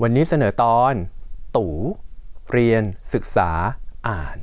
วันนี้เสนอตอน ตู่ เรียน ศึกษา อ่าน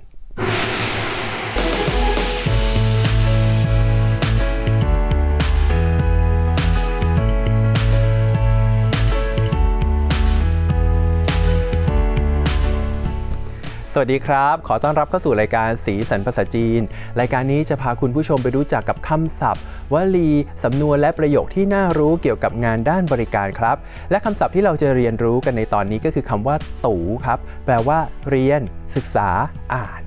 สวัสดีครับ ขอต้อนรับเข้าสู่รายการสีสันภาษาจีน รายการนี้จะพาคุณผู้ชมไปรู้จักกับคำศัพท์ วลี สำนวนและประโยคที่น่ารู้เกี่ยวกับงานด้านบริการครับ และคำศัพท์ที่เราจะเรียนรู้กันในตอนนี้ก็คือคำว่า ตู่ครับ แปลว่า เรียน ศึกษา อ่าน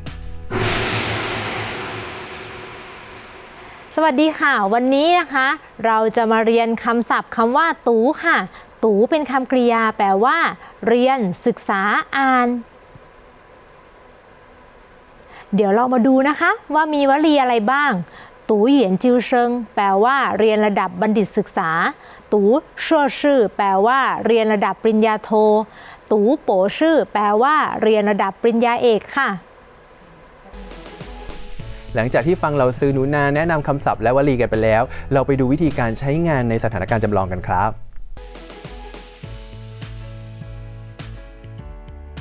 สวัสดีค่ะ วันนี้นะคะ เราจะมาเรียนคำศัพท์คำว่า ตูค่ะ ตูเป็นคำกริยา แปลว่า เรียน ศึกษา อ่าน เดี๋ยวเรามาดูนะคะ ว่ามีวลีอะไรบ้าง ตูเหยียนจิวเชิง แปลว่า เรียนระดับบัณฑิตศึกษา ตูชั่วชื่อ แปลว่า เรียนระดับปริญญาโท ตูโปชื่อ แปลว่า เรียนระดับปริญญาเอกค่ะ หลังจากที่ฟังเราซื้อหนูนาแนะนำคำศัพท์และวลีกันไปแล้ว เราไปดูวิธีการใช้งานในสถานการณ์จำลองกันครับ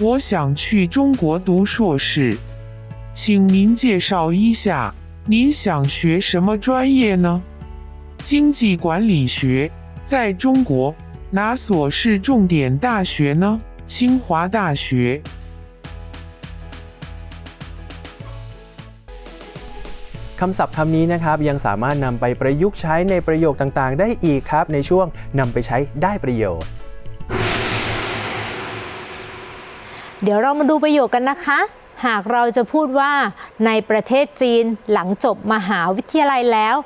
我想去中国读硕士， 请您介绍一下，您想学什么专业呢？经济管理学，在中国哪所是重点大学呢？清华大学。 คำศัพท์คำนี้นะครับยังสามารถนำไปประยุกต์ใช้ในประโยคต่างๆ ได้อีกครับ ในช่วงนำไปใช้ได้ประโยชน์ เดี๋ยวเรามาดูประโยคกันนะคะ หากเราจะพูดว่าในประเทศจีนหลังจบมหาวิทยาลัยแล้ว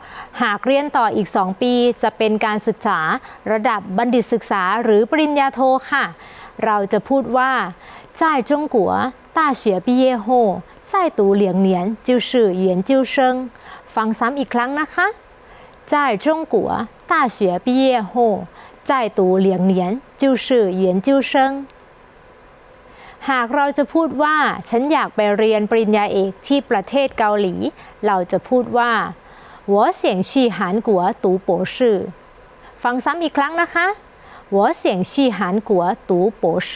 หากเรียนต่ออีก 2 ปีจะเป็นการศึกษาระดับบัณฑิตศึกษาหรือปริญญาโทค่ะ เราจะพูดว่า在中国大学毕业后再读两年就是研究生ฟังซ้ำอีกครั้งนะคะ在中国大学毕业后再读两年就是研究生 หากเราจะพูดว่าฉันอยากไปเรียนปริญญาเอกที่ประเทศเกาหลี เราจะพูดว่า我想去韩国读博士ฟังซ้ำอีกครั้งนะคะ我想去韩国读博士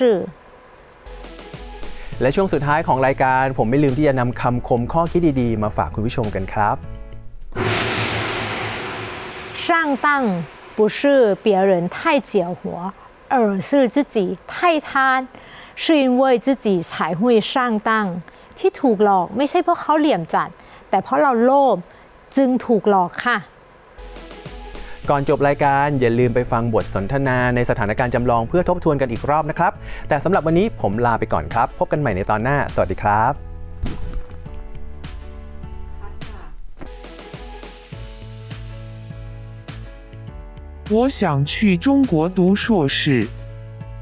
และช่วงสุดท้ายของรายการผมไม่ลืมที่จะนำคำคมข้อคิดดีๆ มาฝากคุณผู้ชมกันครับ 上当不是别人太狡猾而是自己太贪 是因为自己才会上当ที่ถูกหลอกไม่ใช่เพราะเขาเหลี่ยมจัด แต่เพราะเราโลภจึงถูกหลอกค่ะ ก่อนจบรายการอย่าลืมไปฟังบทสนทนาในสถานการณ์จำลองเพื่อทบทวนกันอีกรอบนะครับ แต่สำหรับวันนี้ผมลาไปก่อนครับ พบกันใหม่ในตอนหน้า สวัสดีครับ 我想去中国读硕士，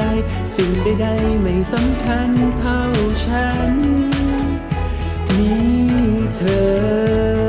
ใจสิ่งใดๆไม่สำคัญเท่าฉัน มีเธอ